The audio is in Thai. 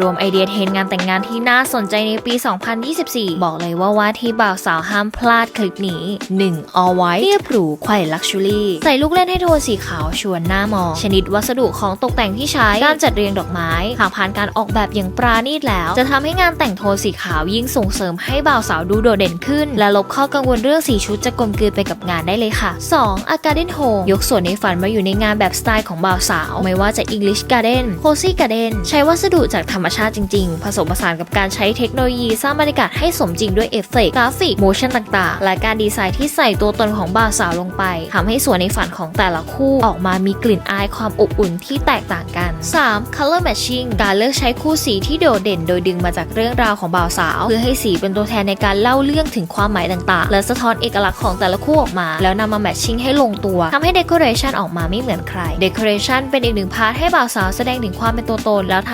รวมไอเดียเทรนงานแต่งงานที่น่าสนใจในปี 2024 บอกเลยว่าว่าที่บ่าวสาวห้ามพลาดคลิปนี้ 1. All White เรียบหรูไข่ลักชูรี่ ใส่ลูกเล่นให้โทนสีขาวชวนหน้ามอง ชนิดวัสดุของตกแต่งที่ใช้ การจัดเรียงดอกไม้หากผ่านการออกแบบอย่างปราณีตแล้ว จะทำให้งานแต่งโทนสีขาวยิ่งส่งเสริมให้บ่าวสาวดูโดดเด่นขึ้น และลบข้อกังวลเรื่องสีชุดจะกลมกลืนไปกับงานได้เลยค่ะ 2. A Garden Home ยกส่วนในฝันมาอยู่ในงานแบบสไตล์ของบ่าวสาว ไม่ว่าจะ English Garden Cozy Garden ใช้วัสดุจากธรรมชาติจริงๆ ผสมผสานกับการใช้เทคโนโลยีสร้างบรรยากาศให้สมจริงด้วยเอฟเฟกต์กราฟิกโมชั่นต่างๆ และการดีไซน์ที่ใส่ตัวตนของบ่าวสาวลงไปทำให้สวนในฝันของแต่ละคู่ออกมามีกลิ่นอายความอบอุ่นที่แตกต่างกัน 3. Color Matching การเลือกใช้คู่สีที่โดดเด่น โดยดึงมาจากเรื่องราวของบ่าวสาว เพื่อให้สีเป็นตัวแทนในการเล่าเรื่องถึงความหมายต่างๆ และสะท้อนเอกลักษณ์ของแต่ละคู่ออกมา แล้วนำมาแมทชิ่งให้ลงตัวทำให้เดคอเรชันออกมาไม่เหมือนใครเดคอเรชันเป็นอีกหนึ่งพาร์ทให้บ่าวสาวแสดงถึงความเป็นตัวตนแล้วถ่าย